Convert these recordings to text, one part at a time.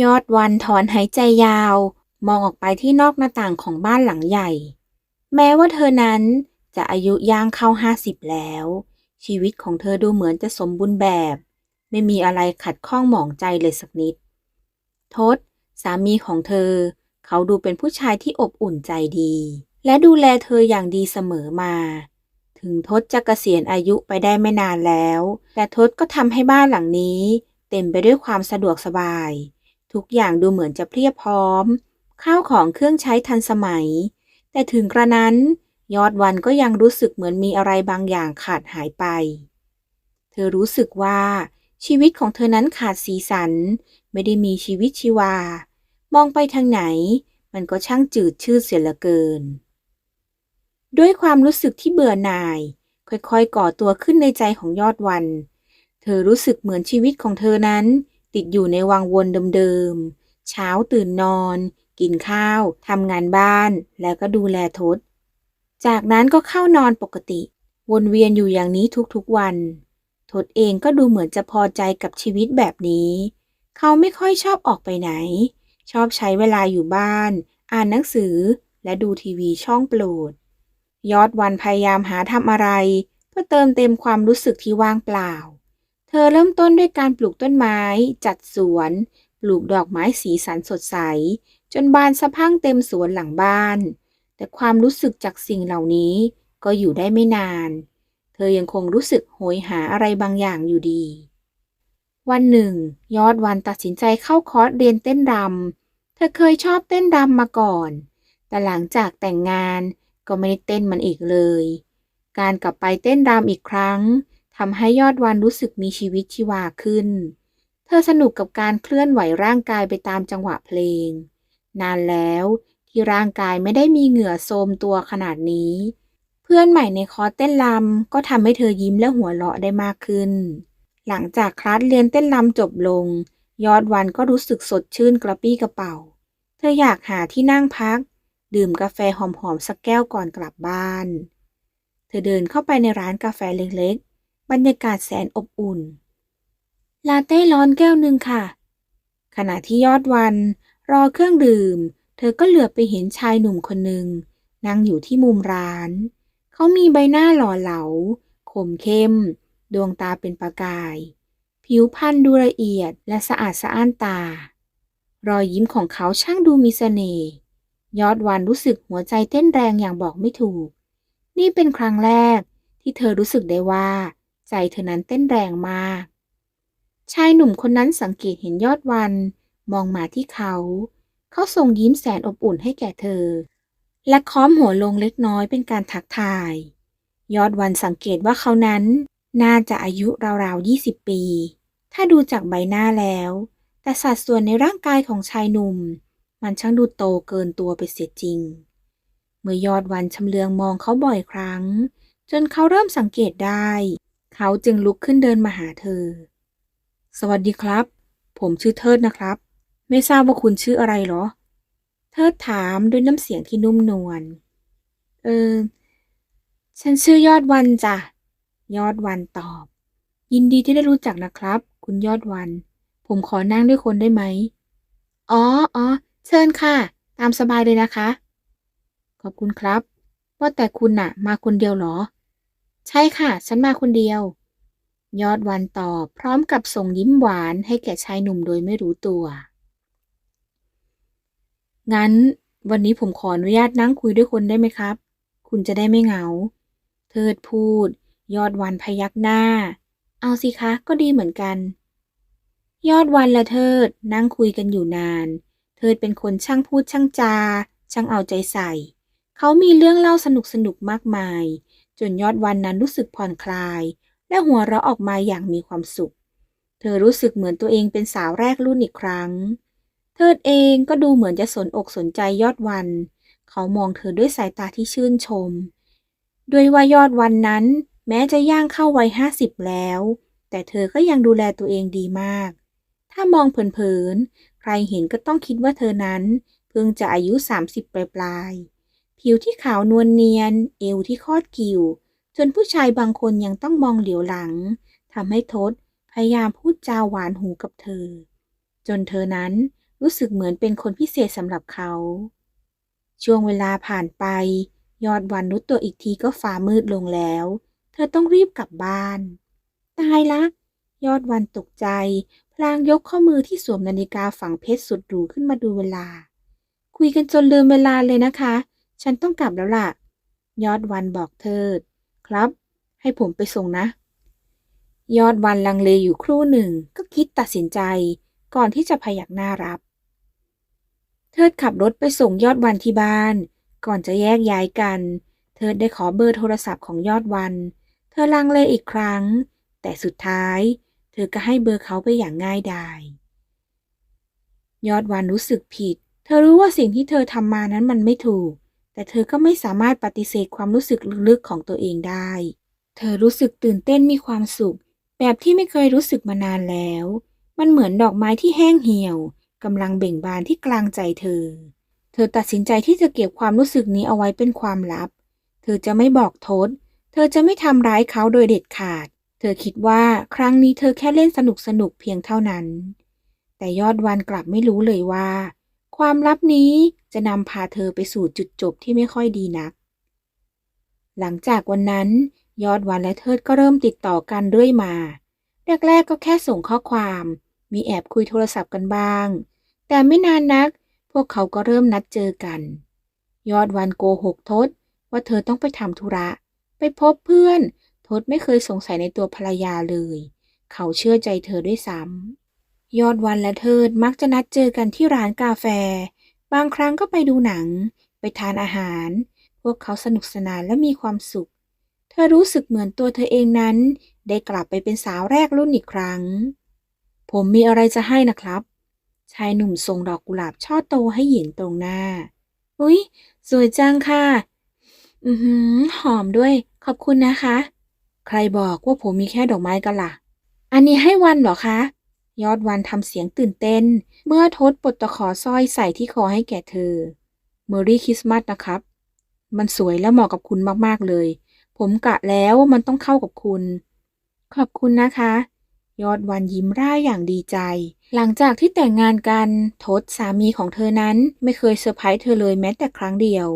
ยอดวันถอนหายใจยาว มองออกไปที่นอกหน้าต่างของบ้านหลังใหญ่ แม้ว่าเธอนั้นจะอายุย่างเข้าห้าสิบแล้ว ชีวิตของเธอดูเหมือนจะสมบูรณ์แบบ ไม่มีอะไรขัดข้องหมองใจเลยสักนิด ทศ สามีของเธอ เขาดูเป็นผู้ชายที่อบอุ่นใจดี และดูแลเธออย่างดีเสมอมา ถึงทศจะเกษียณอายุไปได้ไม่นานแล้ว แต่ทศก็ทำให้บ้านหลังนี้ เต็มไปด้วยความสะดวกสบาย ทุกอย่างดูเหมือนจะเพียบพร้อม ข้าวของเครื่องใช้ทันสมัย แต่ถึงกระนั้น ยอดวันก็ยังรู้สึกเหมือนมีอะไรบางอย่างขาดหายไป เธอรู้สึกว่าชีวิตของเธอนั้นขาดสีสัน ไม่ได้มีชีวิตชีวา มองไปทางไหน มันก็ช่างจืดชืดเสียเหลือเกิน ด้วยความรู้สึกที่เบื่อหน่าย ค่อยๆ ก่อตัวขึ้นในใจของยอดวัน เธอรู้สึกเหมือนชีวิตของเธอนั้น ติดอยู่ในวังวนเดิมๆ เช้าตื่นนอน กินข้าว ทำงานบ้าน แล้วก็ดูแลทศ จากนั้นก็เข้านอนปกติ วนเวียนอยู่อย่างนี้ทุกๆวัน ทศเองก็ดูเหมือนจะพอใจกับชีวิตแบบนี้ เขาไม่ค่อยชอบออกไปไหน ชอบใช้เวลาอยู่บ้าน อ่านหนังสือ และดูทีวีช่องโปรด ยอดวันพยายามหาทำอะไร เพื่อเติมเต็มความรู้สึกที่ว่างเปล่า เธอเริ่มต้นด้วยการปลูกต้นไม้ จัดสวน ปลูกดอกไม้สีสันสดใส จนบานสะพั่งเต็มสวนหลังบ้าน แต่ความรู้สึกจากสิ่งเหล่านี้ก็อยู่ได้ไม่นาน เธอยังคงรู้สึกโหยหาอะไรบางอย่างอยู่ดี วันหนึ่ง ยอดวันตัดสินใจเข้าคอร์สเรียนเต้นรำ เธอเคยชอบเต้นรำมาก่อน แต่หลังจากแต่งงานก็ไม่ได้เต้นมันอีกเลย การกลับไปเต้นรำอีกครั้ง ทำให้ยอดวันรู้สึกมีชีวิตชีวาขึ้น เธอสนุกกับการเคลื่อนไหวร่างกายไปตามจังหวะเพลง นานแล้วที่ร่างกายไม่ได้มีเหงื่อโทมตัวขนาดนี้ เพื่อนใหม่ในคอร์สเต้นรำก็ทำให้เธอยิ้มและหัวเราะได้มากขึ้น หลังจากคลาสเรียนเต้นรำจบลง ยอดวันก็รู้สึกสดชื่นกระปี้กระเป๋า เธออยากหาที่นั่งพัก ดื่มกาแฟหอมๆสักแก้วก่อนกลับบ้าน เธอเดินเข้าไปในร้านกาแฟเล็กๆ บรรยากาศแสนอบอุ่น ลาเต้ร้อนแก้วหนึ่งค่ะ ขณะที่ยอดวัน รอเครื่องดื่ม เธอก็เหลือบไปเห็นชายหนุ่มคนหนึ่งนั่งอยู่ที่มุมร้าน เขามีใบหน้าหล่อเหลาคมเข้ม ดวงตาเป็นประกาย ผิวพรรณดูละเอียดและสะอาดสะอ้านตา รอยยิ้มของเขาช่างดูมีเสน่ห์ยอดวันรู้สึกหัวใจเต้นแรงอย่างบอกไม่ถูก นี่เป็นครั้งแรกที่เธอรู้สึกได้ว่า ใจเธอนั้นเต้นแรงมาก ชายหนุ่มคนนั้นสังเกตเห็นยอดวันมองมาที่เขา เขาส่งยิ้มแสนอบอุ่นให้แก่เธอ และค้อมหัวลงเล็กน้อยเป็นการทักทาย ยอดวันสังเกตว่าเขานั้นน่าจะอายุราวๆ 20 ปี ถ้าดูจากใบหน้าแล้ว แต่สัดส่วนในร่างกายของชายหนุ่ม มันช่างดูโตเกินตัวไปเสียจริง เมื่อยอดวันชำเลืองมองเขาบ่อยครั้ง จนเขาเริ่มสังเกตได้ เขาจึงลุกขึ้นเดินมาหาเธอ สวัสดีครับ ผมชื่อเทิดนะครับ ไม่ทราบว่าคุณชื่ออะไรหรอ เทิดถามด้วยน้ำเสียงที่นุ่มนวล เออ ฉันชื่อยอดวันจ้ะ ยอดวันตอบ ยินดีที่ได้รู้จักนะครับ คุณยอดวัน ผมขอนั่งด้วยคนได้ไหม อ๋ออ๋อเชิญค่ะ ตามสบายเลยนะคะ ขอบคุณครับ ว่าแต่คุณน่ะ มาคนเดียวเหรอ ใช่ค่ะ ฉันมาคนเดียว ยอดวันตอบพร้อมกับส่งยิ้มหวานให้แก่ชายหนุ่มโดยไม่รู้ตัว งั้น วันนี้ผมขออนุญาตนั่งคุยด้วยคนได้ไหมครับ คุณจะได้ไม่เหงา เทิดพูด ยอดวันพยักหน้า เอาสิคะ ก็ดีเหมือนกัน ยอดวันและเทิดนั่งคุยกันอยู่นาน เทิดเป็นคนช่างพูดช่างจา ช่างเอาใจใส่ เขามีเรื่องเล่าสนุกสนุกมากมาย จนยอดวันนั้นรู้สึกผ่อนคลาย และหัวเราะออกมาอย่างมีความสุข เธอรู้สึกเหมือนตัวเองเป็นสาวแรกรุ่นอีกครั้งเทิดเองก็ดูเหมือนจะสนอกสนใจยอดวัน เขามองเธอด้วยสายตาที่ชื่นชม ด้วยว่ายอดวันนั้นแม้จะย่างเข้าวัยห้าสิบแล้ว แต่เธอก็ยังดูแลตัวเองดีมาก ถ้ามองเผินๆ ใครเห็นก็ต้องคิดว่าเธอนั้น เพิ่งจะอายุ 30 ปลายๆ ผิวที่ขาวนวลเนียน เอวที่คอดกิ่ว จนผู้ชายบางคนยังต้องมองเหลียวหลังทำให้ทศพยายามพูดจาหวานหูกับเธอ จนเธอนั้นรู้สึกเหมือนเป็นคนพิเศษสำหรับเขา ช่วงเวลาผ่านไป ยอดวันรู้ตัวอีกทีก็ฟ้ามืดลงแล้ว เธอต้องรีบกลับบ้าน ตายละ ยอดวันตกใจ พลางยกข้อมือที่สวมนาฬิกาฝังเพชรสุดหรูขึ้นมาดูเวลา คุยกันจนลืมเวลาเลยนะคะ ฉันต้องกลับแล้วล่ะ ยอดวันบอกเทิดครับ ให้ผมไปส่งนะ ยอดวันลังเลอยู่ครู่หนึ่งก็คิดตัดสินใจ ก่อนที่จะพยักหน้ารับเทิดขับรถไปส่งยอดวันที่บ้าน ก่อนจะแยกย้ายกันเทิดได้ขอเบอร์โทรศัพท์ของยอดวัน เธอลังเลอีกครั้ง แต่สุดท้าย เธอก็ให้เบอร์เขาไปอย่างง่ายดายยอดวันรู้สึกผิด เธอรู้ว่าสิ่งที่เธอทำมานั้นมันไม่ถูก แต่เธอก็ไม่สามารถปฏิเสธความรู้สึกลึกๆของตัวเองได้ เธอรู้สึกตื่นเต้นมีความสุข แบบที่ไม่เคยรู้สึกมานานแล้ว มันเหมือนดอกไม้ที่แห้งเหี่ยวกำลังเบ่งบานที่กลางใจเธอ เธอตัดสินใจที่จะเก็บความรู้สึกนี้เอาไว้เป็นความลับ เธอจะไม่บอกทศ เธอจะไม่ทำร้ายเขาโดยเด็ดขาด เธอคิดว่าครั้งนี้เธอแค่เล่นสนุกสนุกๆเพียงเท่านั้น แต่ยอดวันกลับไม่รู้เลยว่า ความลับนี้จะนำพาเธอไปสู่จุดจบที่ไม่ค่อยดีนัก หลังจากวันนั้น ยอดวันและเทิดก็เริ่มติดต่อกันเรื่อยมา แรกๆก็แค่ส่งข้อความ มีแอบคุยโทรศัพท์กันบ้าง แต่ไม่นานนัก พวกเขาก็เริ่มนัดเจอกัน ยอดวันโกหกทศว่าเธอต้องไปทำธุระ ไปพบเพื่อน ทศไม่เคยสงสัยในตัวภรรยาเลย เขาเชื่อใจเธอด้วยซ้ำ ยอดวันและเทิดมักจะนัดเจอกันที่ร้านกาแฟ บางครั้งก็ไปดูหนัง ไปทานอาหาร พวกเขาสนุกสนานและมีความสุข เธอรู้สึกเหมือนตัวเธอเองนั้น ได้กลับไปเป็นสาวแรกรุ่นอีกครั้ง ผมมีอะไรจะให้นะครับ ชายหนุ่มส่งดอกกุหลาบช่อโตให้หญิงตรงหน้า อุ๊ย สวยจังค่ะ อือหือ หอมด้วย ขอบคุณนะคะ ใครบอกว่าผมมีแค่ดอกไม้กันล่ะ อันนี้ให้วันเหรอคะ ยอดวันทำเสียงตื่นเต้น เมื่อทศปลดตะขอสร้อยใส่ที่คอให้แก่เธอเมอรี่คริสต์มาสนะครับ มันสวยและเหมาะกับคุณมากๆเลย ผมกะแล้วว่ามันต้องเข้ากับคุณ ขอบคุณนะคะ ยอดวันยิ้มร่ายอย่างดีใจ หลังจากที่แต่งงานกันทศสามีของเธอนั้นไม่เคยเซอร์ไพรส์เธอเลยแม้แต่ครั้งเดียว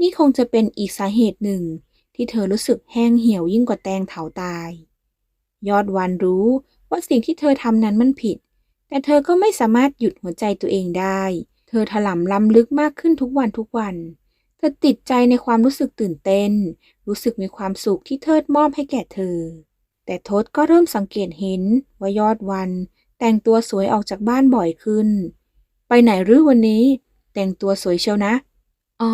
นี่คงจะเป็นอีกสาเหตุหนึ่ง ที่เธอรู้สึกแห้งเหี่ยวยิ่งกว่าแตงเถาตาย ยอดวันรู้ ว่าสิ่งที่เธอทำนั้นมันผิด แต่เธอก็ไม่สามารถหยุดหัวใจตัวเองได้ เธอถลำล้ำลึกมากขึ้นทุกวันทุกวัน เธอติดใจในความรู้สึกตื่นเต้น รู้สึกมีความสุขที่เทิดมอบให้แก่เธอ แต่ทศก็เริ่มสังเกตเห็นว่ายอดวัน แต่งตัวสวยออกจากบ้านบ่อยขึ้น ไปไหนหรือวันนี้ แต่งตัวสวยเชียวนะ อ๋อ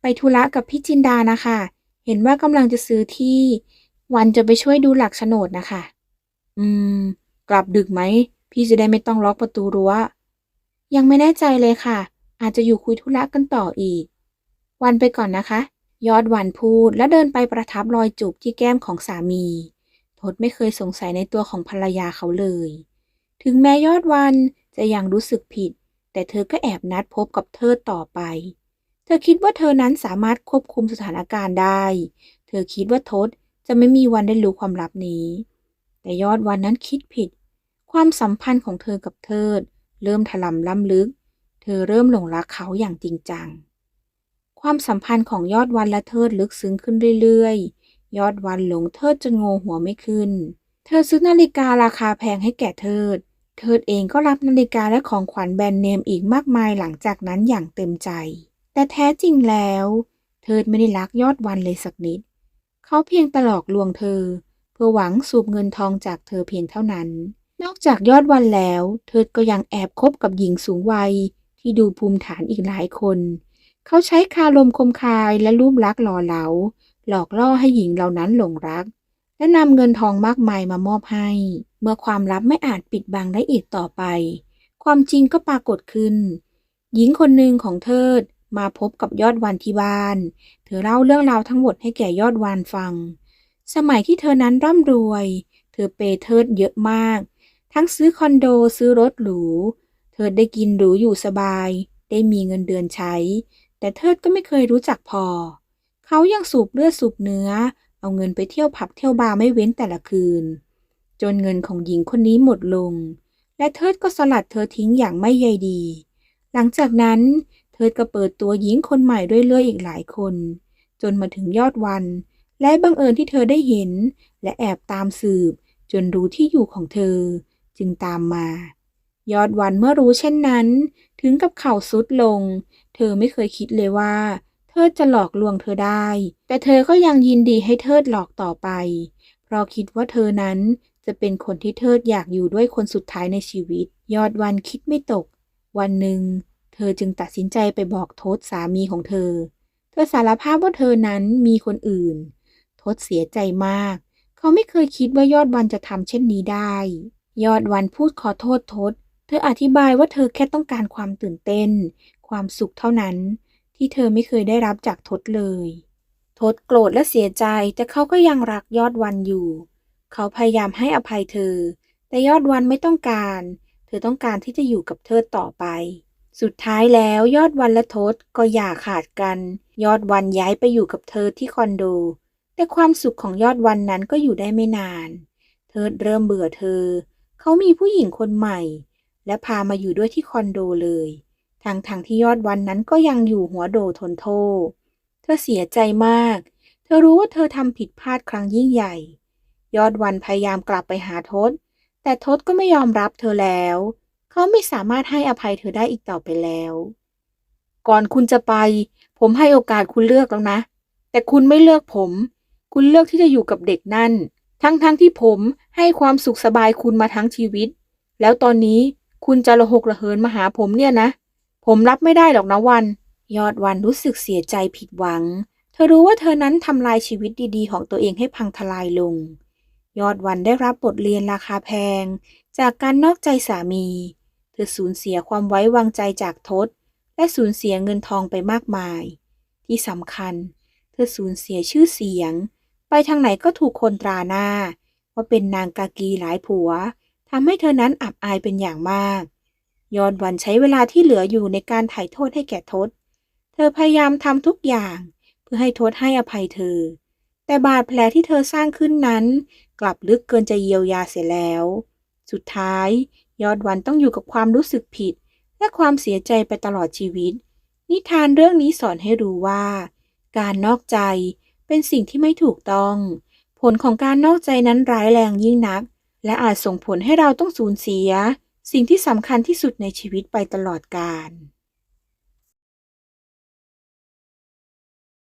ไปธุระกับพี่จินดานะคะ เห็นว่ากำลังจะซื้อที่ วันจะไปช่วยดูหลักโฉนดนะคะ อืม กลับดึกไหม พี่จะได้ไม่ต้องล็อกประตูรั้ว ยังไม่แน่ใจเลยค่ะ อาจจะอยู่คุยธุระกันต่ออีก วันไปก่อนนะคะ ยอดวันพูดและเดินไปประทับรอยจูบที่แก้มของสามีทศไม่เคยสงสัยในตัวของภรรยาเขาเลย ถึงแม้ยอดวันจะยังรู้สึกผิด แต่เธอก็แอบนัดพบกับเธอต่อไป เธอคิดว่าเธอนั้นสามารถควบคุมสถานการณ์ได้ เธอคิดว่าทศจะไม่มีวันได้รู้ความลับนี้ แต่ยอดวันนั้นคิดผิด ความสัมพันธ์ของเธอกับเทิด เริ่มถลำล้ำลึก เธอเริ่มหลงรักเขาอย่างจริงจัง ความสัมพันธ์ของยอดวันและเทิดลึกซึ้งขึ้นเรื่อยๆ ยอดวันหลงเทิดจนโงหัวไม่ขึ้น เธอซื้อนาฬิการาคาแพงให้แก่เทิด เทิดเองก็รับนาฬิกาและของขวัญแบรนด์เนมอีกมากมายหลังจากนั้นอย่างเต็มใจ แต่แท้จริงแล้ว เทิดไม่ได้รักยอดวันเลยสักนิด เขาเพียงตลอกลวงเธอ พื่อหวังสูบเงินทองจากเธอเพียงเท่านั้น นอกจากยอดวันแล้ว เธอก็ยังแอบคบกับหญิงสูงวัย ที่ดูภูมิฐานอีกหลายคน เขาใช้คารมคมคายและรูปลักษ์หล่อเหลา หลอกล่อให้หญิงเหล่านั้นหลงรัก และนำเงินทองมากมายมามอบให้ เมื่อความลับไม่อาจปิดบังได้อีกต่อไป ความจริงก็ปรากฏขึ้น หญิงคนหนึ่งของเทิดมาพบกับยอดวันที่บ้าน เธอเล่าเรื่องราวทั้งหมดให้แก่ยอดวันฟัง สมัยที่เธอนั้นร่ำรวย เธอเปย์เทิดเยอะมาก ทั้งซื้อคอนโดซื้อรถหรู เธอได้กินหรูอยู่สบาย ได้มีเงินเดือนใช้ แต่เทิดก็ไม่เคยรู้จักพอ เขายังสูบเลือดสูบเนื้อ เอาเงินไปเที่ยวผับเที่ยวบาร์ไม่เว้นแต่ละคืน จนเงินของหญิงคนนี้หมดลง และเทิดก็สลัดเธอทิ้งอย่างไม่ใยดี หลังจากนั้นเทิดก็เปิดตัวหญิงคนใหม่ด้วยเรื่อยอีกหลายคน จนมาถึงยอดวัน และบังเอิญที่เธอได้เห็น และแอบตามสืบ จนรู้ที่อยู่ของเธอ จึงตามมา ยอดวันเมื่อรู้เช่นนั้น ถึงกับเข่าสุดลง เธอไม่เคยคิดเลยว่า เทิดจะหลอกลวงเธอได้ แต่เธอก็ยังยินดีให้เทิดหลอกต่อไป เพราะคิดว่าเธอนั้นจะเป็นคนที่เทิดอยากอยู่ด้วยคนสุดท้ายในชีวิต ยอดวันคิดไม่ตก วันหนึ่ง เธอจึงตัดสินใจไปบอกโทศสามีของเธอ เธอสารภาพว่าเธอนั้นมีคนอื่น ทศเสียใจมาก เขาไม่เคยคิดว่ายอดวันจะทำเช่นนี้ได้ ยอดวันพูดขอโทษทศ เธออธิบายว่าเธอแค่ต้องการความตื่นเต้น ความสุขเท่านั้น ที่เธอไม่เคยได้รับจากทศเลย ทศโกรธและเสียใจแต่เขาก็ยังรักยอดวันอยู่ เขาพยายามให้อภัยเธอ แต่ยอดวันไม่ต้องการ เธอต้องการที่จะอยู่กับเธอต่อไปสุดท้ายแล้วยอดวันและทศก็อย่าขาดกัน ยอดวันย้ายไปอยู่กับเธอที่คอนโด แต่ความสุขของยอดวันนั้นก็อยู่ได้ไม่นาน เธอเริ่มเบื่อเธอ เขามีผู้หญิงคนใหม่ และพามาอยู่ด้วยที่คอนโดเลย ทางทางที่ยอดวันนั้นก็ยังอยู่หัวโดทนโทษเธอเสียใจมาก เธอรู้ว่าเธอทำผิดพลาดครั้งยิ่งใหญ่ ยอดวันพยายามกลับไปหาทศ แต่ทศก็ไม่ยอมรับเธอแล้ว เขาไม่สามารถให้อภัยเธอได้อีกต่อไปแล้ว ก่อนคุณจะไป ผมให้โอกาสคุณเลือกแล้วนะ แต่คุณไม่เลือกผม คุณเลือกที่จะอยู่กับเด็กนั่น ทั้งๆทที่ผมให้ความสุขสบายคุณมาทั้งชีวิต แล้วตอนนี้คุณจะระหกระเหินมาหาผมเนี่ยนะ ผมรับไม่ได้หรอกนะวัน ยอดวันรู้สึกเสียใจผิดหวัง เธอรู้ว่าเธอนั้นทำลายชีวิตดีๆ ของตัวเองให้พังทลายลง ยอดวันได้รับบทเรียนราคาแพง จากการนอกใจสามี เธอสูญเสียความไว้วางใจจากทศ และสูญเสียเงินทองไปมากมาย ที่สำคัญ เธอสูญเสียชื่อเสียง ไปทางไหนก็ถูกคนตราหน้า ว่าเป็นนางกากีหลายผัวทำให้เธอนั้นอับอายเป็นอย่างมาก ยอดวันใช้เวลาที่เหลืออยู่ในการไถ่โทษให้แก่ทศ เธอพยายามทำทุกอย่าง เพื่อให้ทศให้อภัยเธอ แต่บาดแผลที่เธอสร้างขึ้นนั้น กลับลึกเกินจะเยียวยาเสียแล้ว สุดท้าย ยอดวันต้องอยู่กับความรู้สึกผิด และความเสียใจไปตลอดชีวิต นิทานเรื่องนี้สอนให้รู้ว่า การนอกใจ เป็นสิ่งที่ไม่ถูกต้อง ผลของการนอกใจนั้นร้ายแรงยิ่งนัก และอาจส่งผลให้เราต้องสูญเสีย สิ่งที่สำคัญที่สุดในชีวิตไปตลอดกาล